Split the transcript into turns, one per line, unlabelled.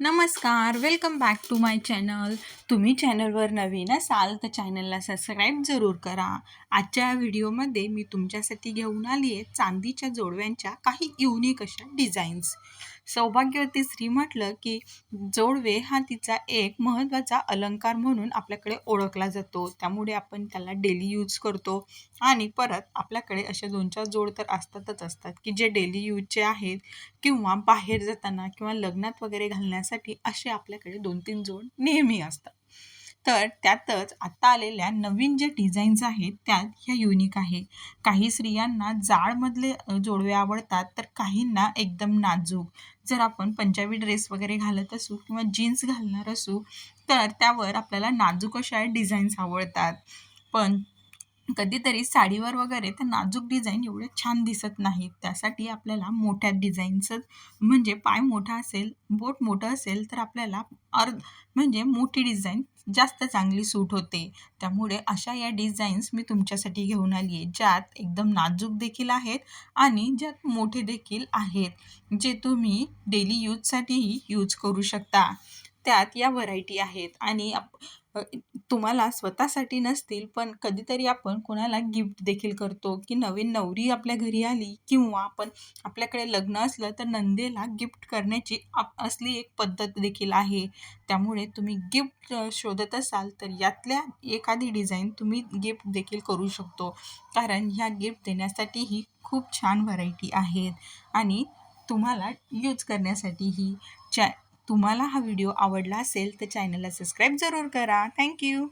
नमस्कार welcome back to my channel तुम्ही चॅनलवर नवीन असाल तर चॅनलला सबस्क्राईब जरूर करा. आजच्या व्हिडिओमध्ये मी तुमच्यासाठी घेऊन आली आहे चांदीच्या जोडव्यांच्या काही युनिक अशा डिझाईन्स सौभाग्यवती स्त्री म्हटलं की जोडवे हा तिचा एक महत्त्वाचा अलंकार म्हणून आपल्याकडे ओळखला जातो. त्यामुळे आपण त्याला डेली यूज करतो. आणि परत आपल्याकडे अशा दोन चार जोड तर असतातच असतात की जे डेली यूजचे आहेत किंवा बाहेर जाताना किंवा लग्नात वगैरे घालण्यासाठी असे आपल्याकडे दोन तीन जोड नेहमी असतात. तर त्यातच आत्ता आलेल्या नवीन जे डिझाईन्स आहेत त्यात ह्या युनिक आहे. काही स्त्रियांना जाडमधले जोडवे आवडतात तर काहींना एकदम नाजूक. जर आपण पंजाबी ड्रेस वगैरे घालत असू किंवा जीन्स घालणार असू तर त्यावर आपल्याला नाजूक अशा डिझाईन्स आवडतात. पण कधीतरी साडीवर वगैरे तर नाजूक डिझाईन एवढे छान दिसत नाहीत. त्यासाठी आपल्याला मोठ्या डिझाईनचं म्हणजे पाय मोठा असेल बोट मोठं असेल तर आपल्याला अर्ध म्हणजे मोठी डिझाईन जास्त चांगली सूट होते. त्यामुळे अशा या डिझाईन्स मी तुमच्यासाठी घेऊन आली आहे ज्यात एकदम नाजूक देखील आहेत आणि ज्यात मोठे देखील आहेत जे तुम्ही डेली यूजसाठीही यूज करू शकता. त्यात या व्हरायटी आहेत आणि आप तुम्हाला स्वतःसाठी नसतील पण कधीतरी आपण कोणाला गिफ्ट देखील करतो की नवीन नवरी आपल्या घरी आली किंवा आपण आपल्याकडे लग्न असलं तर नंदेला गिफ्ट करण्याची आप असली एक पद्धत देखील आहे. त्यामुळे तुम्ही गिफ्ट शोधत असाल तर यातल्या एखादी डिझाईन तुम्ही गिफ्ट देखील करू शकतो. कारण ह्या गिफ्ट देण्यासाठीही खूप छान व्हरायटी आहेत आणि तुम्हाला यूज करण्यासाठीही. चॅ तुम्हाला हा व्हिडिओ आवडला असेल तर चॅनलला सबस्क्राईब जरूर करा. थँक्यू